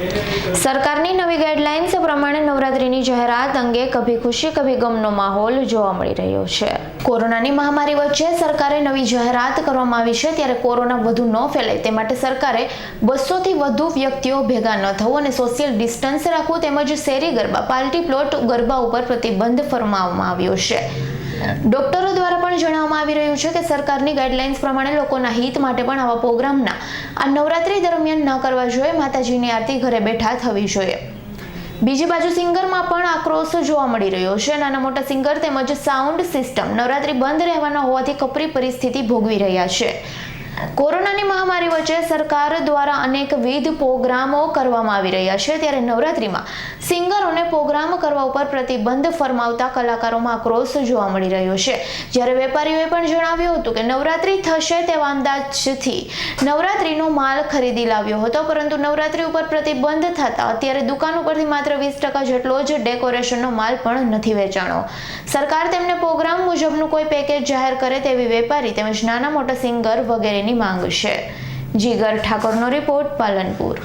સરકારની નવી ગાઈડલાઇન્સ પ્રમાણે નવરાત્રીની જાહેરાત અંગે કભી ખુશી, કભી ગમનો માહોલ જોવા મળી રહ્યો છે. કોરોનાની મહામારી વચ્ચે સરકારે નવી જાહેરાત કરવામાં આવી છે, ત્યારે કોરોના વધુ ન ફેલાય તે માટે સરકારે બસોથી વધુ વ્યક્તિઓ ભેગા ન થવું અને સોશિયલ ડિસ્ટન્સ રાખવું તેમજ શેરી ગરબા પાર્ટી પ્લોટ ગરબા ઉપર પ્રતિબંધ ફરમાવવામાં આવ્યો છે. ડોક્ટરો દ્વારા પણ જણાવવામાં આવી રહ્યું છે કે સરકારની ગાઈડલાઇન્સ પ્રમાણે લોકોના હિત માટે પણ આવા પ્રોગ્રામના આ નવરાત્રી દરમિયાન ન કરવા જોઈએ, માતાજીની આરતી ઘરે બેઠા થવી જોઈએ. બીજી બાજુ સિંગરમાં પણ આક્રોશ જોવા મળી રહ્યો છે. નાના મોટા સિંગર તેમજ સાઉન્ડ સિસ્ટમ નવરાત્રી બંધ રહેવાના હોવાથી કપરી પરિસ્થિતિ ભોગવી રહ્યા છે. કોરોનાની મહામારી વચ્ચે સરકાર દ્વારા અનેકવિધ પ્રોગ્રામો કરવામાં આવી રહ્યા છે. ત્યારે નવરાત્રીમાં સિંગરોને પ્રોગ્રામ કરવા ઉપર પ્રતિબંધ ફરમાવતા કલાકારોમાં આક્રોશ જોવા મળી રહ્યો છે. જ્યારે વેપારીઓએ પણ જણાવ્યું હતું કે નવરાત્રી થશે તેવા અંદાજથી નવરાત્રીનો માલ ખરીદી લાવ્યો હતો, પરંતુ નવરાત્રી ઉપર પ્રતિબંધ થતા અત્યારે દુકાન ઉપરથી માત્ર વીસ ટકા જેટલો જ ડેકોરેશનનો માલ પણ નથી વેચાણો. સરકાર તેમને પ્રોગ્રામ મુજબનું કોઈ પેકેજ જાહેર કરે તેવી વેપારી તેમજ નાના મોટા સિંગર વગેરેની માંગ છે. જીગર ઠાકોરનો રિપોર્ટ પાલનપુર.